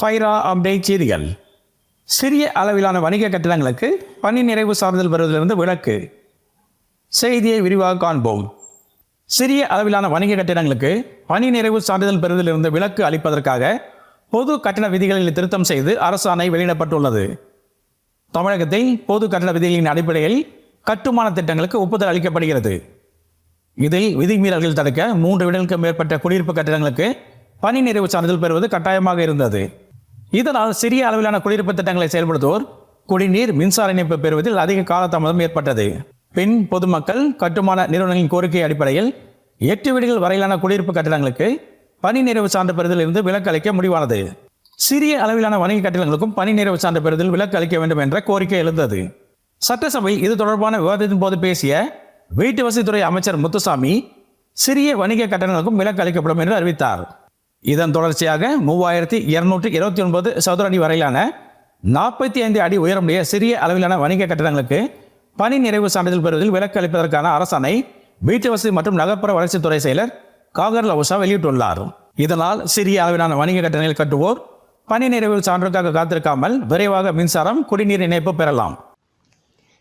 Faira update செய்திகள். சிறிய அளவிலான வணிக கட்டிடங்களுக்கு பணி நிறைவு சான்றிதழ் பெறுவதிலிருந்து விலக்கு. செய்தியை விரிவாக காண்போம். சிறிய அளவிலான வணிக கட்டிடங்களுக்கு பணி நிறைவு சான்றிதழ் பெறுவதிலிருந்து விலக்கு அளிப்பதற்காக பொது கட்டண விதிகளில் திருத்தம் செய்து அரசாணை வெளியிடப்பட்டுள்ளது. தமிழகத்தில் பொது கட்டண விதிகளின் அடிப்படையில் கட்டுமான திட்டங்களுக்கு ஒப்புதல் அளிக்கப்படுகிறது. இதில் விதிமீறல்கள் தடுக்க மூன்று விடலுக்கு மேற்பட்ட குடியிருப்பு கட்டிடங்களுக்கு பணி நிறைவு சான்றிதழ் பெறுவது கட்டாயமாக இருந்தது. இதனால் சிறிய அளவிலான குடியிருப்பு திட்டங்களை செயல்படுத்துவோர் குடிநீர் மின்சார இணைப்பு பெறுவதில் அதிக காலதாமதம் ஏற்பட்டது. பின் பொதுமக்கள் கட்டுமான நிறுவனங்களின் கோரிக்கை அடிப்படையில் எட்டு வீடுகள் வரையிலான குடியிருப்பு கட்டிடங்களுக்கு பணி நிறைவு சான்று பெறுதல் இருந்து விலக்கு அளிக்க முடிவானது. சிறிய அளவிலான வணிக கட்டிடங்களுக்கும் பணி நிறைவு சான்று பெறுதல் விலக்கு அளிக்க வேண்டும் என்ற கோரிக்கை எழுந்தது. சட்டசபையில் இது தொடர்பான விவாதத்தின் போது பேசிய வீட்டு வசதித்துறை அமைச்சர் முத்துசாமி சிறிய வணிக கட்டணங்களுக்கும் விலக்கு அளிக்கப்படும் என்று அறிவித்தார். இதன் தொடர்ச்சியாக மூவாயிரத்தி இருநூற்றி இருபத்தி ஒன்பது சதுர அடி வரையிலான நாற்பத்தி ஐந்து அடி உயரமுடைய சிறிய அளவிலான வணிக கட்டடங்களுக்கு பணி நிறைவு சான்றிதழ் பெறுவதில் விலக்கு அளிப்பதற்கான அரசாணை வீட்டு வசதி மற்றும் நகர்ப்புற வளர்ச்சித்துறை செயலர் காகர் லவுசா வெளியிட்டுள்ளார். இதனால் சிறிய அளவிலான வணிக கட்டணங்கள் கட்டுவோர் பணி நிறைவு சான்றுக்காக காத்திருக்காமல் விரைவாக மின்சாரம் குடிநீர் இணைப்பு பெறலாம்.